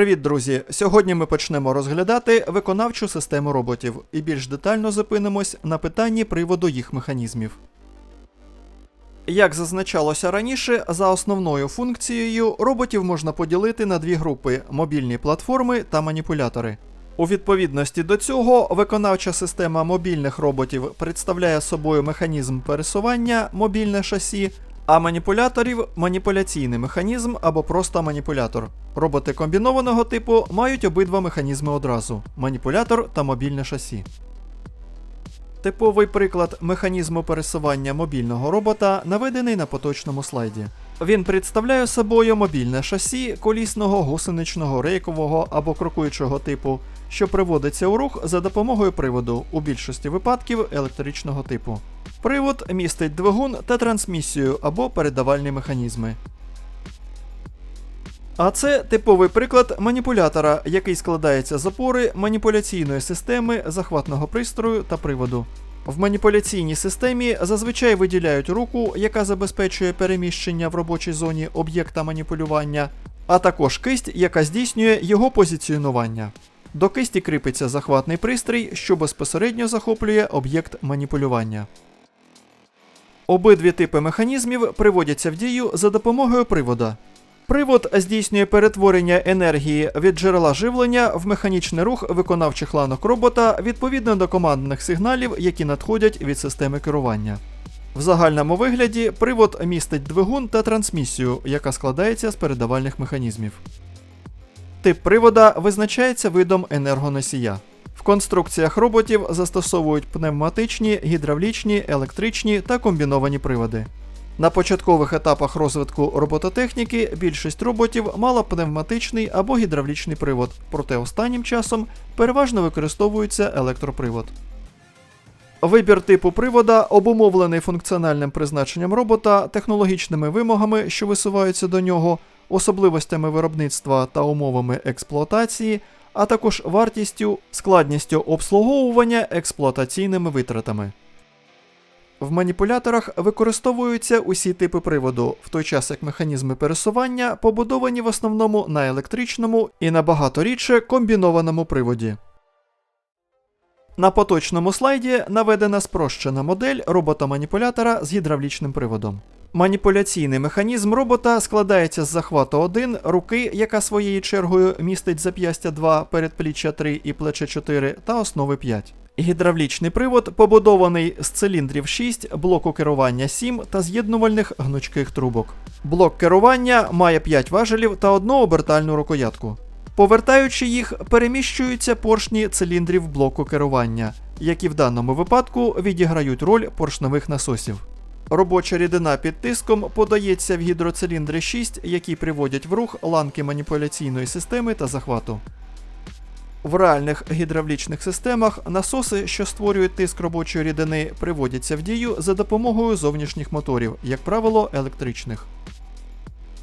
Привіт, друзі! Сьогодні ми почнемо розглядати виконавчу систему роботів і більш детально зупинимось на питанні приводу їх механізмів. Як зазначалося раніше, за основною функцією роботів можна поділити на дві групи мобільні платформи та маніпулятори. У відповідності до цього, виконавча система мобільних роботів представляє собою механізм пересування, мобільне шасі, а маніпуляторів маніпуляційний механізм або просто маніпулятор. Роботи комбінованого типу мають обидва механізми одразу маніпулятор та мобільне шасі. Типовий приклад механізму пересування мобільного робота наведений на поточному слайді. Він представляє собою мобільне шасі колісного, гусеничного, рейкового або крокуючого типу, що приводиться у рух за допомогою приводу, у більшості випадків електричного типу. Привод містить двигун та трансмісію або передавальні механізми. А це типовий приклад маніпулятора, який складається з опори маніпуляційної системи, захватного пристрою та приводу. В маніпуляційній системі зазвичай виділяють руку, яка забезпечує переміщення в робочій зоні об'єкта маніпулювання, а також кисть, яка здійснює його позиціонування. До кисті кріпиться захватний пристрій, що безпосередньо захоплює об'єкт маніпулювання. Обидві типи механізмів приводяться в дію за допомогою привода. Привод здійснює перетворення енергії від джерела живлення в механічний рух виконавчих ланок робота відповідно до командних сигналів, які надходять від системи керування. В загальному вигляді привод містить двигун та трансмісію, яка складається з передавальних механізмів. Тип привода визначається видом енергоносія. В конструкціях роботів застосовують пневматичні, гідравлічні, електричні та комбіновані приводи. На початкових етапах розвитку робототехніки більшість роботів мала пневматичний або гідравлічний привод, проте останнім часом переважно використовується електропривод. Вибір типу привода обумовлений функціональним призначенням робота, технологічними вимогами, що висуваються до нього, особливостями виробництва та умовами експлуатації, а також вартістю, складністю обслуговування експлуатаційними витратами. В маніпуляторах використовуються усі типи приводу, в той час як механізми пересування побудовані в основному на електричному і набагато рідше комбінованому приводі. На поточному слайді наведена спрощена модель робота-маніпулятора з гідравлічним приводом. Маніпуляційний механізм робота складається з захвату 1, руки, яка своєю чергою містить зап'ястя 2, передпліччя 3 і плече 4 та основи 5. Гідравлічний привод побудований з циліндрів 6, блоку керування 7 та з'єднувальних гнучких трубок. Блок керування має 5 важелів та одну обертальну рукоятку. Повертаючи їх, переміщуються поршні циліндрів блоку керування, які в даному випадку відіграють роль поршневих насосів. Робоча рідина під тиском подається в гідроциліндри 6, які приводять в рух ланки маніпуляційної системи та захвату. В реальних гідравлічних системах насоси, що створюють тиск робочої рідини, приводяться в дію за допомогою зовнішніх моторів, як правило, електричних.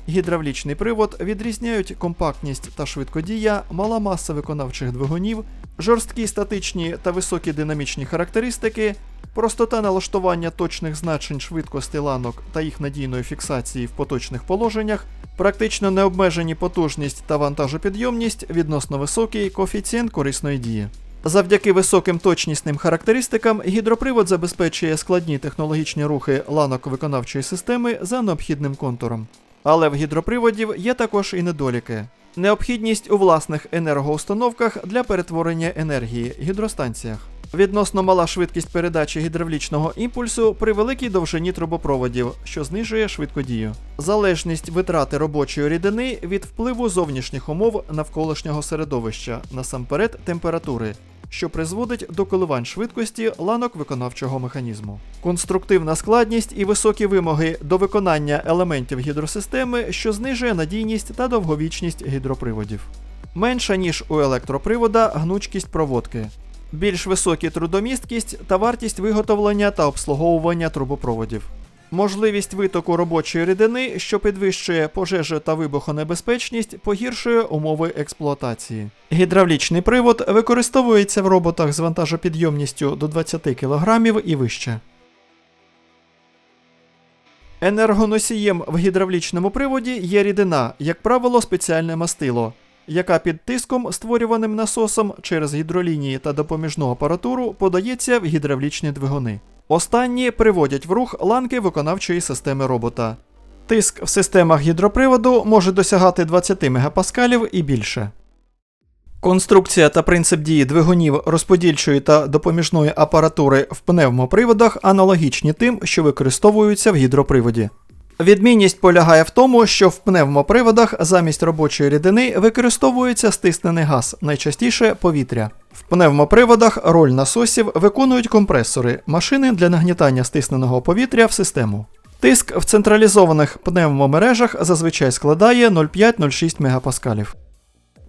Гідравлічний привод відрізняють компактність та швидкодія, мала маса виконавчих двигунів, жорсткі статичні та високі динамічні характеристики, простота налаштування точних значень швидкості ланок та їх надійної фіксації в поточних положеннях, практично необмежені потужність та вантажопідйомність, відносно високий коефіцієнт корисної дії. Завдяки високим точнісним характеристикам гідропривод забезпечує складні технологічні рухи ланок виконавчої системи за необхідним контуром. Але в гідроприводів є також і недоліки. Необхідність у власних енергоустановках для перетворення енергії гідростанціях. Відносно мала швидкість передачі гідравлічного імпульсу при великій довжині трубопроводів, що знижує швидкодію. Залежність витрати робочої рідини від впливу зовнішніх умов навколишнього середовища, насамперед температури, що призводить до коливань швидкості ланок виконавчого механізму. Конструктивна складність і високі вимоги до виконання елементів гідросистеми, що знижує надійність та довговічність гідроприводів. Менша ніж у електропривода гнучкість проводки. Більш високі трудомісткість та вартість виготовлення та обслуговування трубопроводів. Можливість витоку робочої рідини, що підвищує пожежу та вибухонебезпечність, погіршує умови експлуатації. Гідравлічний привод використовується в роботах з вантажопідйомністю до 20 кг і вище. Енергоносієм в гідравлічному приводі є рідина, як правило, спеціальне мастило. Яка під тиском, створюваним насосом через гідролінії та допоміжну апаратуру, подається в гідравлічні двигуни. Останні приводять в рух ланки виконавчої системи робота. Тиск в системах гідроприводу може досягати 20 мегапаскалів і більше. Конструкція та принцип дії двигунів розподільчої та допоміжної апаратури в пневмоприводах аналогічні тим, що використовуються в гідроприводі. Відмінність полягає в тому, що в пневмоприводах замість робочої рідини використовується стиснений газ, найчастіше повітря. В пневмоприводах роль насосів виконують компресори, машини для нагнітання стисненого повітря в систему. Тиск в централізованих пневмомережах зазвичай складає 0,5-0,6 мегапаскалів.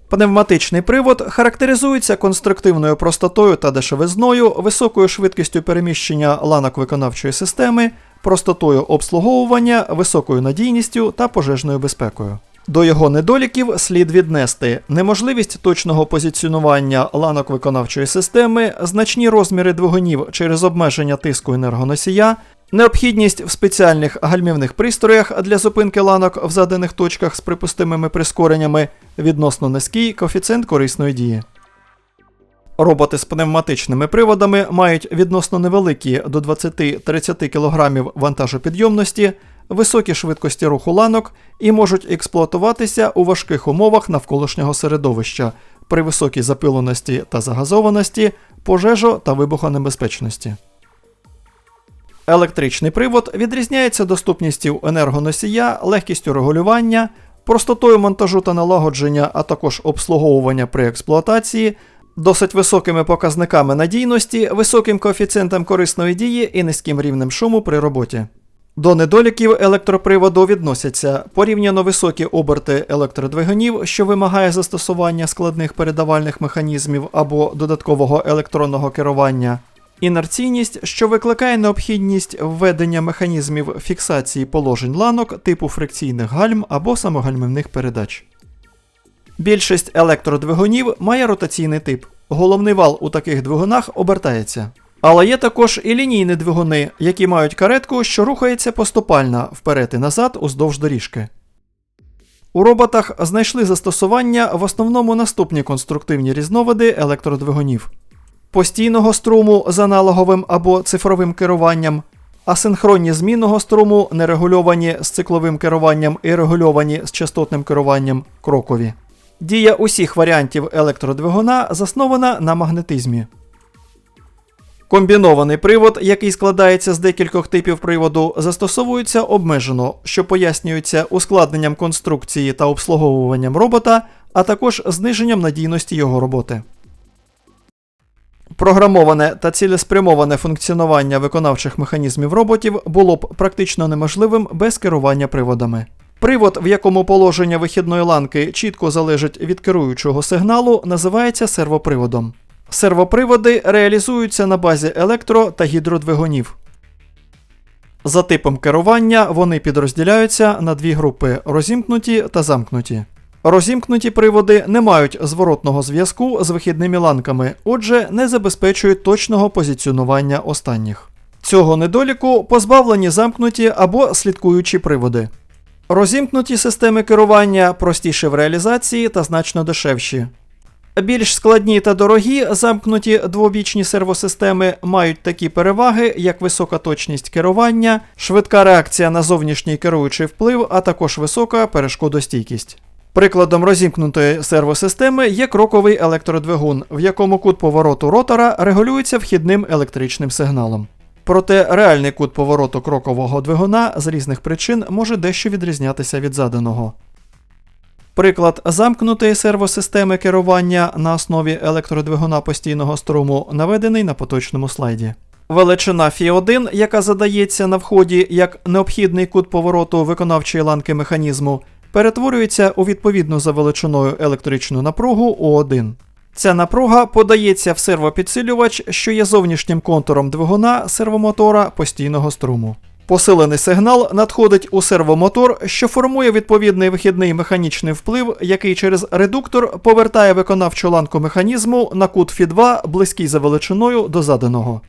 Пневматичний привод характеризується конструктивною простотою та дешевизною, високою швидкістю переміщення ланок виконавчої системи, простотою обслуговування, високою надійністю та пожежною безпекою. До його недоліків слід віднести неможливість точного позиціонування ланок виконавчої системи, значні розміри двигунів через обмеження тиску енергоносія, необхідність в спеціальних гальмівних пристроях для зупинки ланок в заданих точках з припустимими прискореннями, відносно низький коефіцієнт корисної дії. Роботи з пневматичними приводами мають відносно невеликі до 20-30 кг вантажопідйомності, високі швидкості руху ланок і можуть експлуатуватися у важких умовах навколишнього середовища при високій запиленості та загазованості, пожежо та вибухонебезпечності. Електричний привод відрізняється доступністю енергоносія, легкістю регулювання, простотою монтажу та налагодження, а також обслуговування при експлуатації, досить високими показниками надійності, високим коефіцієнтом корисної дії і низьким рівнем шуму при роботі. До недоліків електроприводу відносяться порівняно високі оберти електродвигунів, що вимагає застосування складних передавальних механізмів або додаткового електронного керування, інерційність, що викликає необхідність введення механізмів фіксації положень ланок типу фрикційних гальм або самогальмівних передач. Більшість електродвигунів має ротаційний тип. Головний вал у таких двигунах обертається. Але є також і лінійні двигуни, які мають каретку, що рухається поступально вперед і назад уздовж доріжки. У роботах знайшли застосування в основному наступні конструктивні різновиди електродвигунів: постійного струму з аналоговим або цифровим керуванням, асинхронні змінного струму, нерегульовані з цикловим керуванням і регульовані з частотним керуванням крокові. Дія усіх варіантів електродвигуна заснована на магнетизмі. Комбінований привод, який складається з декількох типів приводу, застосовується обмежено, що пояснюється ускладненням конструкції та обслуговуванням робота, а також зниженням надійності його роботи. Програмоване та цілеспрямоване функціонування виконавчих механізмів роботів було б практично неможливим без керування приводами. Привод, в якому положення вихідної ланки чітко залежить від керуючого сигналу, називається сервоприводом. Сервоприводи реалізуються на базі електро та гідродвигунів. За типом керування вони підрозділяються на дві групи розімкнуті та замкнуті. Розімкнуті приводи не мають зворотного зв'язку з вихідними ланками, отже, не забезпечують точного позиціонування останніх. Цього недоліку позбавлені замкнуті або слідкуючі приводи. Розімкнуті системи керування простіші в реалізації та значно дешевші. Більш складні та дорогі замкнуті двобічні сервосистеми мають такі переваги, як висока точність керування, швидка реакція на зовнішній керуючий вплив, а також висока перешкодостійкість. Прикладом розімкнутої сервосистеми є кроковий електродвигун, в якому кут повороту ротора регулюється вхідним електричним сигналом. Проте реальний кут повороту крокового двигуна з різних причин може дещо відрізнятися від заданого. Приклад замкнутої сервосистеми керування на основі електродвигуна постійного струму наведений на поточному слайді. Величина Фі1, яка задається на вході як необхідний кут повороту виконавчої ланки механізму, перетворюється у відповідну за величиною електричну напругу У1. Ця напруга подається в сервопідсилювач, що є зовнішнім контуром двигуна сервомотора постійного струму. Посилений сигнал надходить у сервомотор, що формує відповідний вихідний механічний вплив, який через редуктор повертає виконавчу ланку механізму на кут Фі2 близький за величиною до заданого.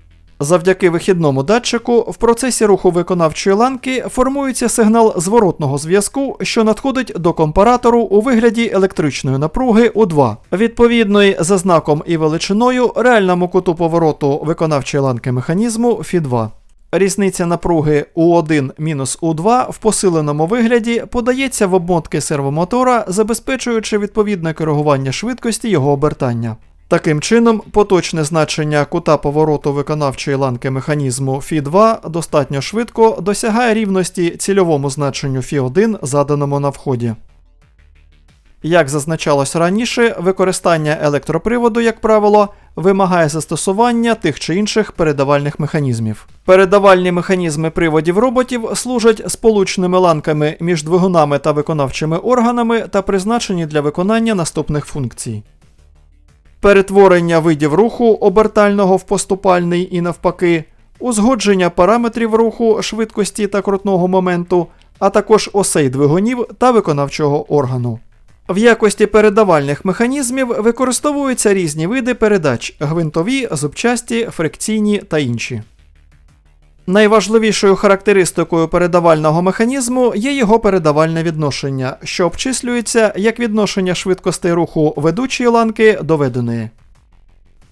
Завдяки вихідному датчику в процесі руху виконавчої ланки формується сигнал зворотного зв'язку, що надходить до компаратору у вигляді електричної напруги У2, відповідної за знаком і величиною реальному куту повороту виконавчої ланки механізму Фі2. Різниця напруги У1 мінус У2 в посиленому вигляді подається в обмотки сервомотора, забезпечуючи відповідне керування швидкості його обертання. Таким чином, поточне значення кута повороту виконавчої ланки механізму Фі2 достатньо швидко досягає рівності цільовому значенню Фі1, заданому на вході. Як зазначалось раніше, використання електроприводу, як правило, вимагає застосування тих чи інших передавальних механізмів. Передавальні механізми приводів роботів служать сполучними ланками між двигунами та виконавчими органами та призначені для виконання наступних функцій. Перетворення видів руху обертального в поступальний і навпаки, узгодження параметрів руху, швидкості та крутного моменту, а також осей двигунів та виконавчого органу. В якості передавальних механізмів використовуються різні види передач гвинтові, зубчасті, фрикційні та інші. Найважливішою характеристикою передавального механізму є його передавальне відношення, що обчислюється як відношення швидкостей руху ведучої ланки до веденої.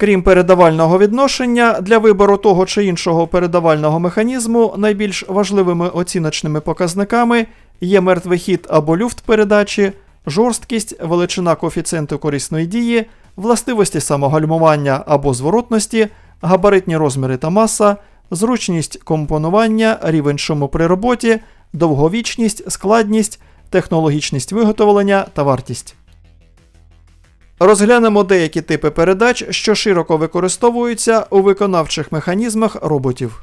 Крім передавального відношення, для вибору того чи іншого передавального механізму найбільш важливими оціночними показниками є мертвий хід або люфт передачі, жорсткість, величина коефіцієнту корисної дії, властивості самогальмування або зворотності, габаритні розміри та маса, зручність компонування, рівень шуму при роботі, довговічність, складність, технологічність виготовлення та вартість. Розглянемо деякі типи передач, що широко використовуються у виконавчих механізмах роботів.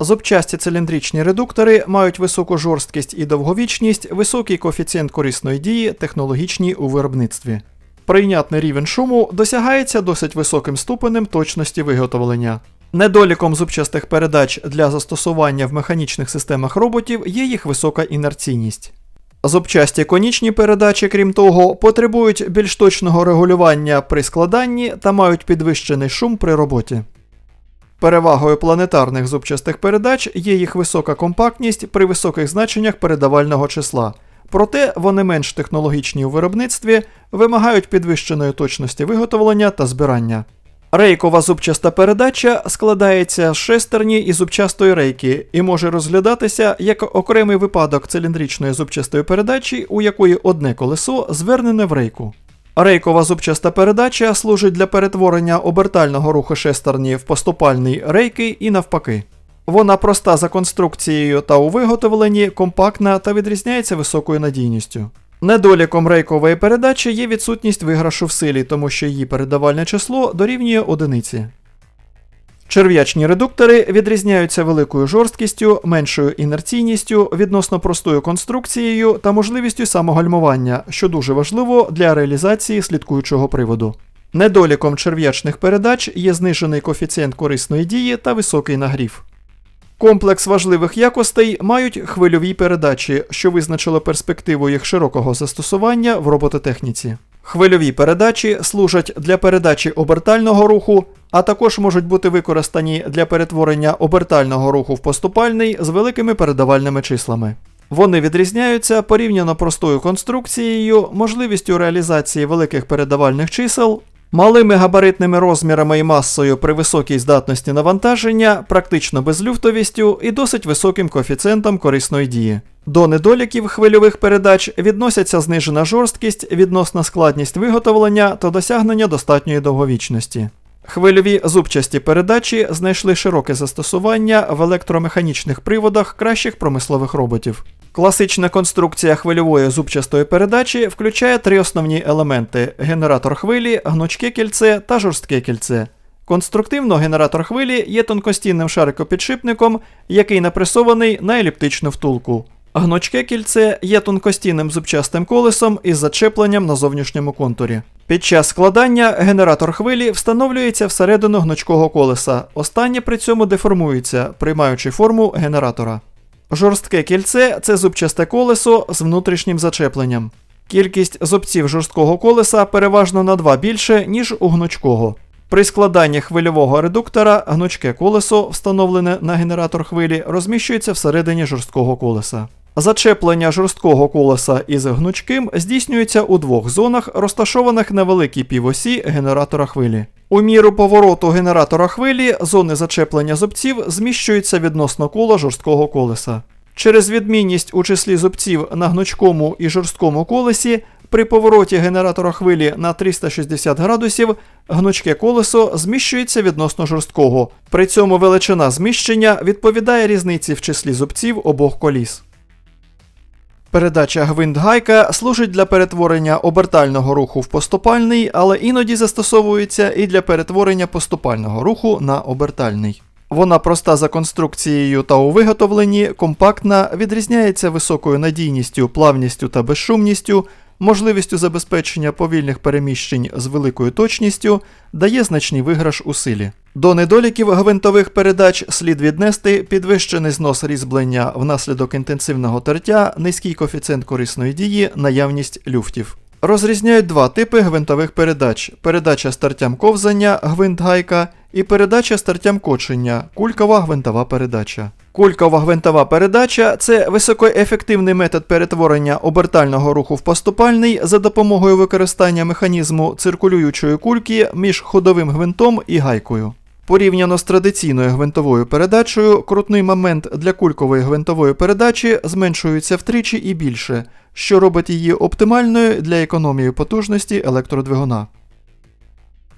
Зубчасті циліндричні редуктори мають високу жорсткість і довговічність, високий коефіцієнт корисної дії, технологічні у виробництві. Прийнятний рівень шуму досягається досить високим ступенем точності виготовлення. Недоліком зубчастих передач для застосування в механічних системах роботів є їх висока інерційність. Зубчасті конічні передачі, крім того, потребують більш точного регулювання при складанні та мають підвищений шум при роботі. Перевагою планетарних зубчастих передач є їх висока компактність при високих значеннях передавального числа, проте вони менш технологічні у виробництві, вимагають підвищеної точності виготовлення та збирання. Рейкова зубчаста передача складається з шестерні і зубчастої рейки і може розглядатися як окремий випадок циліндричної зубчастої передачі, у якої одне колесо звернене в рейку. Рейкова зубчаста передача служить для перетворення обертального руху шестерні в поступальний рейки і навпаки. Вона проста за конструкцією та у виготовленні, компактна та відрізняється високою надійністю. Недоліком рейкової передачі є відсутність виграшу в силі, тому що її передавальне число дорівнює одиниці. Черв'ячні редуктори відрізняються великою жорсткістю, меншою інерційністю, відносно простою конструкцією та можливістю самогальмування, що дуже важливо для реалізації слідкуючого приводу. Недоліком черв'ячних передач є знижений коефіцієнт корисної дії та високий нагрів. Комплекс важливих якостей мають хвильові передачі, що визначило перспективу їх широкого застосування в робототехніці. Хвильові передачі служать для передачі обертального руху, а також можуть бути використані для перетворення обертального руху в поступальний з великими передавальними числами. Вони відрізняються порівняно простою конструкцією, можливістю реалізації великих передавальних чисел, малими габаритними розмірами і масою при високій здатності навантаження, практично безлюфтовістю і досить високим коефіцієнтом корисної дії. До недоліків хвильових передач відносяться знижена жорсткість, відносна складність виготовлення та досягнення достатньої довговічності. Хвильові зубчасті передачі знайшли широке застосування в електромеханічних приводах кращих промислових роботів. Класична конструкція хвильової зубчастої передачі включає три основні елементи: генератор хвилі, гнучке кільце та жорстке кільце. Конструктивно генератор хвилі є тонкостінним шарикопідшипником, який напресований на еліптичну втулку. Гнучке кільце є тонкостінним зубчастим колесом із зачепленням на зовнішньому контурі. Під час складання генератор хвилі встановлюється всередину гнучкого колеса. Останнє при цьому деформується, приймаючи форму генератора. Жорстке кільце це зубчасте колесо з внутрішнім зачепленням. Кількість зубців жорсткого колеса переважно на два більше, ніж у гнучкого. При складанні хвильового редуктора гнучке колесо, встановлене на генератор хвилі, розміщується всередині жорсткого колеса. Зачеплення жорсткого колеса із гнучким здійснюється у двох зонах, розташованих на великій півосі генератора хвилі. У міру повороту генератора хвилі зони зачеплення зубців зміщуються відносно кола жорсткого колеса. Через відмінність у числі зубців на гнучкому і жорсткому колесі при повороті генератора хвилі на 360 градусів гнучке колесо зміщується відносно жорсткого. При цьому величина зміщення відповідає різниці в числі зубців обох коліс. Передача гвинт-гайка служить для перетворення обертального руху в поступальний, але іноді застосовується і для перетворення поступального руху на обертальний. Вона проста за конструкцією та у виготовленні, компактна, відрізняється високою надійністю, плавністю та безшумністю, можливістю забезпечення повільних переміщень з великою точністю, дає значний виграш у силі. До недоліків гвинтових передач слід віднести підвищений знос різьблення внаслідок інтенсивного тертя, низький коефіцієнт корисної дії, наявність люфтів. Розрізняють два типи гвинтових передач: передача з тертям ковзання, гвинт-гайка, і передача з тертям кочення, кулькова гвинтова передача. Кулькова гвинтова передача це високоефективний метод перетворення обертального руху в поступальний за допомогою використання механізму циркулюючої кульки між ходовим гвинтом і гайкою. Порівняно з традиційною гвинтовою передачею, крутний момент для кулькової гвинтової передачі зменшується втричі і більше, що робить її оптимальною для економії потужності електродвигуна.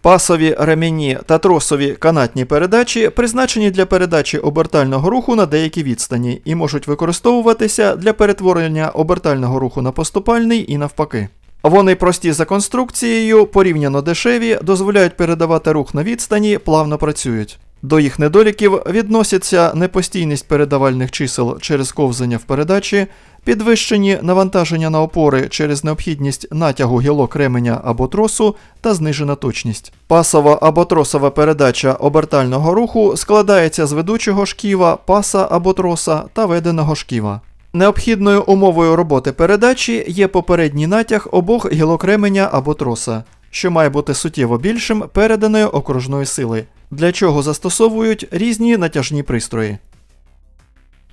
Пасові ремені та тросові канатні передачі призначені для передачі обертального руху на деякій відстані і можуть використовуватися для перетворення обертального руху на поступальний і навпаки. Вони прості за конструкцією, порівняно дешеві, дозволяють передавати рух на відстані, плавно працюють. До їх недоліків відносяться непостійність передавальних чисел через ковзання в передачі, підвищені навантаження на опори через необхідність натягу гілок ременя або тросу та знижена точність. Пасова або тросова передача обертального руху складається з ведучого шківа, паса або троса та веденого шківа. Необхідною умовою роботи передачі є попередній натяг обох гілок ременя або троса, що має бути суттєво більшим переданої окружної сили, для чого застосовують різні натяжні пристрої.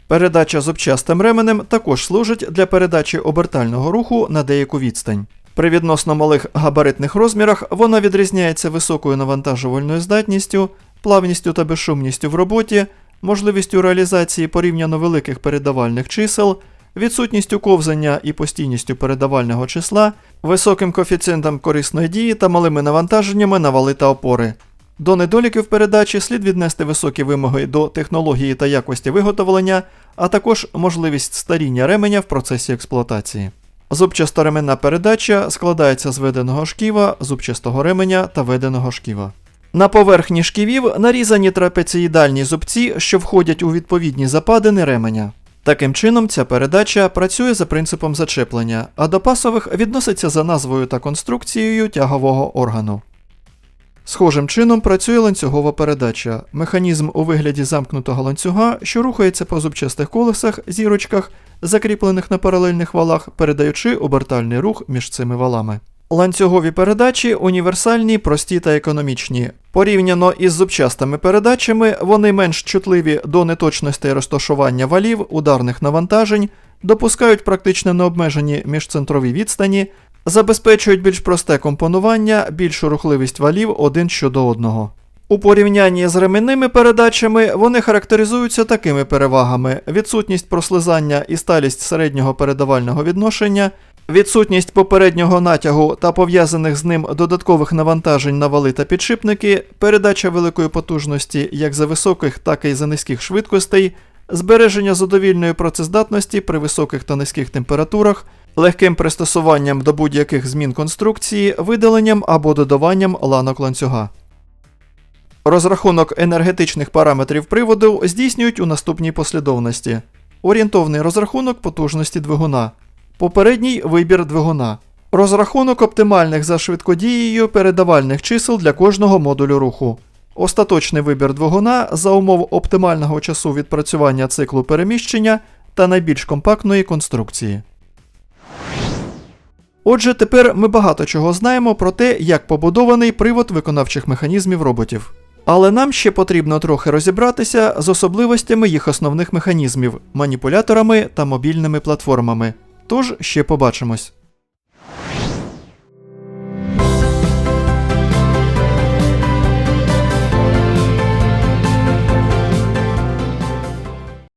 Передача зубчастим ременем також служить для передачі обертального руху на деяку відстань. При відносно малих габаритних розмірах вона відрізняється високою навантажувальною здатністю, плавністю та безшумністю в роботі, можливістю реалізації порівняно великих передавальних чисел, відсутністю ковзання і постійністю передавального числа, високим коефіцієнтом корисної дії та малими навантаженнями на вали та опори. До недоліків передачі слід віднести високі вимоги до технології та якості виготовлення, а також можливість старіння ременя в процесі експлуатації. Зубчасто-ременна передача складається з веденого шківа, зубчастого ременя та веденого шківа. На поверхні шківів нарізані трапеціїдальні зубці, що входять у відповідні западини ременя. Таким чином, ця передача працює за принципом зачеплення, а до пасових відноситься за назвою та конструкцією тягового органу. Схожим чином працює ланцюгова передача, механізм у вигляді замкнутого ланцюга, що рухається по зубчастих колесах, зірочках, закріплених на паралельних валах, передаючи обертальний рух між цими валами. Ланцюгові передачі універсальні, прості та економічні. Порівняно із зубчастими передачами, вони менш чутливі до неточностей розташування валів, ударних навантажень, допускають практично необмежені міжцентрові відстані, забезпечують більш просте компонування, більшу рухливість валів один щодо одного. У порівнянні з ременними передачами вони характеризуються такими перевагами: відсутність прослизання і сталість середнього передавального відношення, відсутність попереднього натягу та пов'язаних з ним додаткових навантажень на вали та підшипники, передача великої потужності як за високих, так і за низьких швидкостей, збереження задовільної працездатності при високих та низьких температурах, легким пристосуванням до будь-яких змін конструкції, видаленням або додаванням ланок ланцюга. Розрахунок енергетичних параметрів приводу здійснюють у наступній послідовності: орієнтовний розрахунок потужності двигуна, попередній вибір двигуна, розрахунок оптимальних за швидкодією передавальних чисел для кожного модулю руху, остаточний вибір двигуна за умов оптимального часу відпрацювання циклу переміщення та найбільш компактної конструкції. Отже, тепер ми багато чого знаємо про те, як побудований привод виконавчих механізмів роботів. Але нам ще потрібно трохи розібратися з особливостями їх основних механізмів, маніпуляторами та мобільними платформами. Тож ще побачимось.